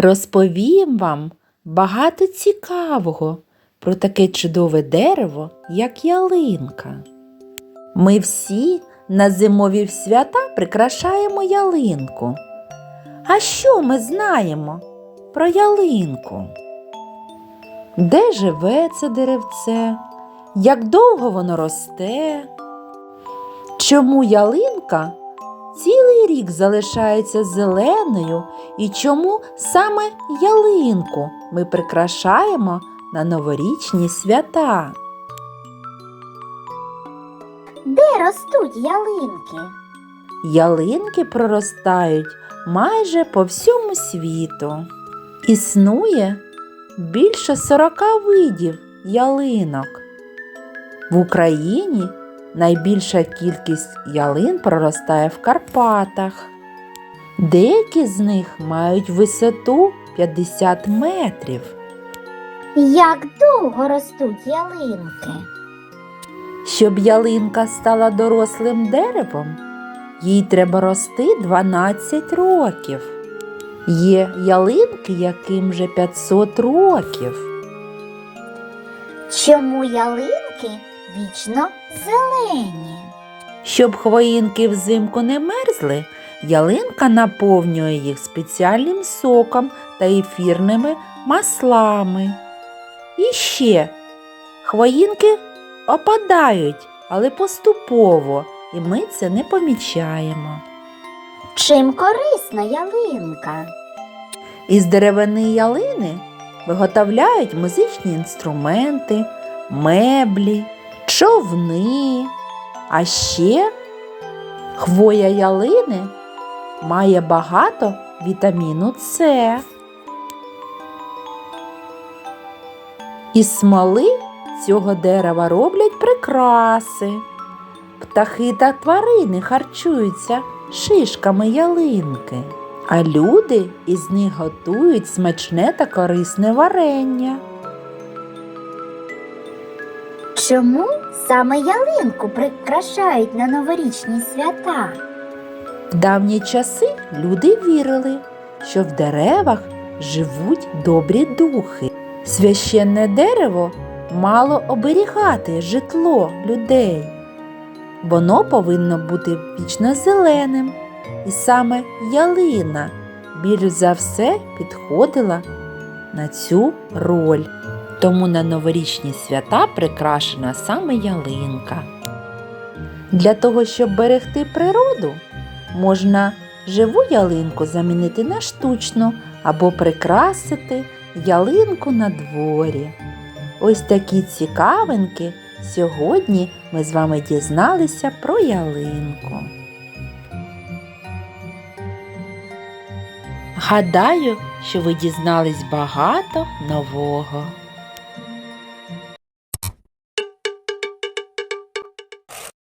Розповім вам багато цікавого про таке чудове дерево, як ялинка. Ми всі на зимові свята прикрашаємо ялинку. А що ми знаємо про ялинку? Де живе це деревце? Як довго воно росте? Чому ялинка цілий рік залишається зеленою і чому саме ялинку ми прикрашаємо на новорічні свята? Де ростуть ялинки? Ялинки проростають майже по всьому світу. Існує більше 40 видів ялинок. В Україні найбільша кількість ялин проростає в Карпатах. Деякі з них мають висоту 50 метрів. Як довго ростуть ялинки? Щоб ялинка стала дорослим деревом, їй треба рости 12 років. Є ялинки, яким вже 500 років. Чому ялинки вічно зелені? Щоб хвоїнки взимку не мерзли, ялинка наповнює їх спеціальним соком та ефірними маслами. І ще хвоїнки опадають, але поступово, і ми це не помічаємо. Чим корисна ялинка? Із деревини ялини виготовляють музичні інструменти, меблі, човни. А ще хвоя ялини має багато вітаміну С. Із смоли цього дерева роблять прикраси. Птахи та тварини харчуються шишками ялинки, а люди із них готують смачне та корисне варення. Чому саме ялинку прикрашають на новорічні свята? В давні часи люди вірили, що в деревах живуть добрі духи. Священне дерево мало оберігати житло людей. Воно повинно бути вічно зеленим, і саме ялина більш за все підходила на цю роль. Тому на новорічні свята прикрашена саме ялинка. Для того, щоб берегти природу, можна живу ялинку замінити на штучну або прикрасити ялинку на дворі. Ось такі цікавинки сьогодні ми з вами дізналися про ялинку. Гадаю, що ви дізнались багато нового.